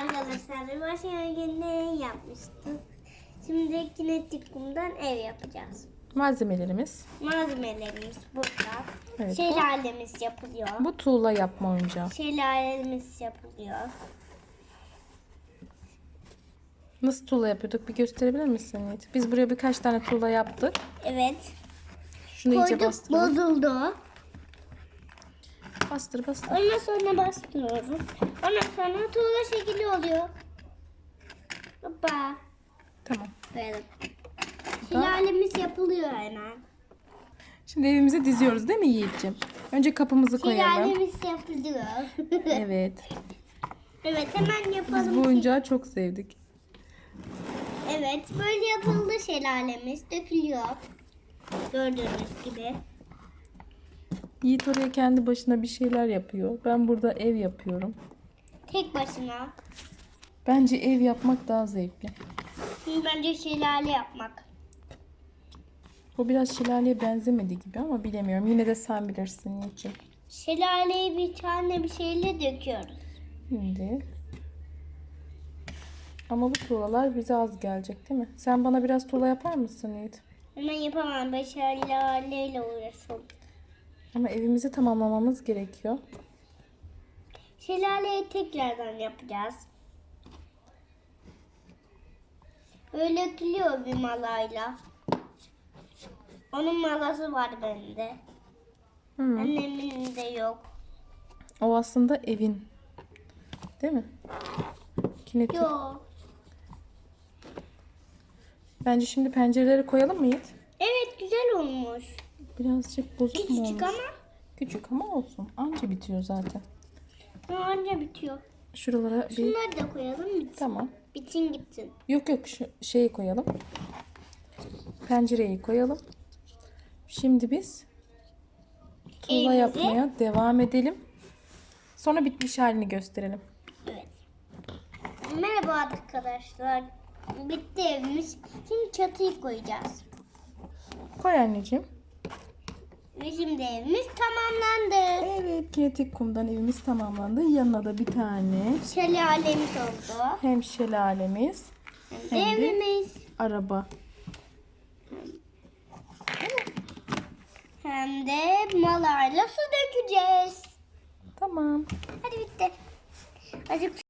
arkadaşlar başına ne yapmıştık? Şimdi kinetik kumdan ev yapacağız. Malzemelerimiz. Malzemelerimiz burada. Evet, Şelalemiz yapılıyor. Bu tuğla yapma oyuncağı. Şelalemiz yapılıyor. Nasıl tuğla yapıyorduk bir gösterebilir misin Yiğit? Biz buraya birkaç tane tuğla yaptık. Evet. Şunu iyice Koyduk bastıralım. bozuldu. Bastır bastır. Ondan sonra bastırıyoruz. Ondan sonra tuğla şekli oluyor. Hoppa. Tamam. Böyle. Şelalemiz yapılıyor hemen. Şimdi evimize diziyoruz değil mi Yiğit'ciğim? Önce kapımızı koyalım. Şelalemiz yapılıyor. Evet. evet hemen yapalım. Biz bu oyuncağı çok sevdik. Evet böyle yapıldı şelalemiz. Dökülüyor. Gördüğünüz gibi. Yiğit oraya kendi başına bir şeyler yapıyor. Ben burada ev yapıyorum. Tek başına. Bence ev yapmak daha zevkli. Bence şelale yapmak. Bu biraz şelaleye benzemedi gibi ama bilemiyorum. Yine de sen bilirsin Yiğit'ciğim. Şelaleyi bir tane bir şeyle döküyoruz. Şimdi. Ama bu tuğlalar bize az gelecek değil mi? Sen bana biraz tuğla yapar mısın Yiğit? Hemen yapamam. Ben şelaleyle uğraşıyorum. Ama evimizi tamamlamamız gerekiyor. Şelaleyi tekrardan yapacağız. Böyle dökülüyor bir malayla. Onun malası var bende. Hı. Annemin de yok. O aslında evin. Değil mi? Kinetik. Yok. Bence şimdi pencereleri koyalım mı Yiğit? Evet güzel olmuş. Birazcık bozuk mu olmuş? Ama Küçük ama olsun. Anca bitiyor zaten. anca bitiyor. Şuralara bir... Şunları da koyalım bitsin. Tamam. Bitsin gitsin. Yok yok şu şeyi koyalım. Pencereyi koyalım. Şimdi biz tuğla yapmaya devam edelim. Sonra bitmiş halini gösterelim. Evet. Merhaba arkadaşlar. Bitti evimiz. Şimdi çatıyı koyacağız. Koy anneciğim. Ve şimdi evimiz tamamlandı. Evet kinetik kumdan evimiz tamamlandı. Yanına da bir tane Şelalemiz oldu. hem şelalemiz Hem de Hem de- evimiz. araba. Hem de malayla su dökeceğiz. Tamam. Hadi bitti. Azıcık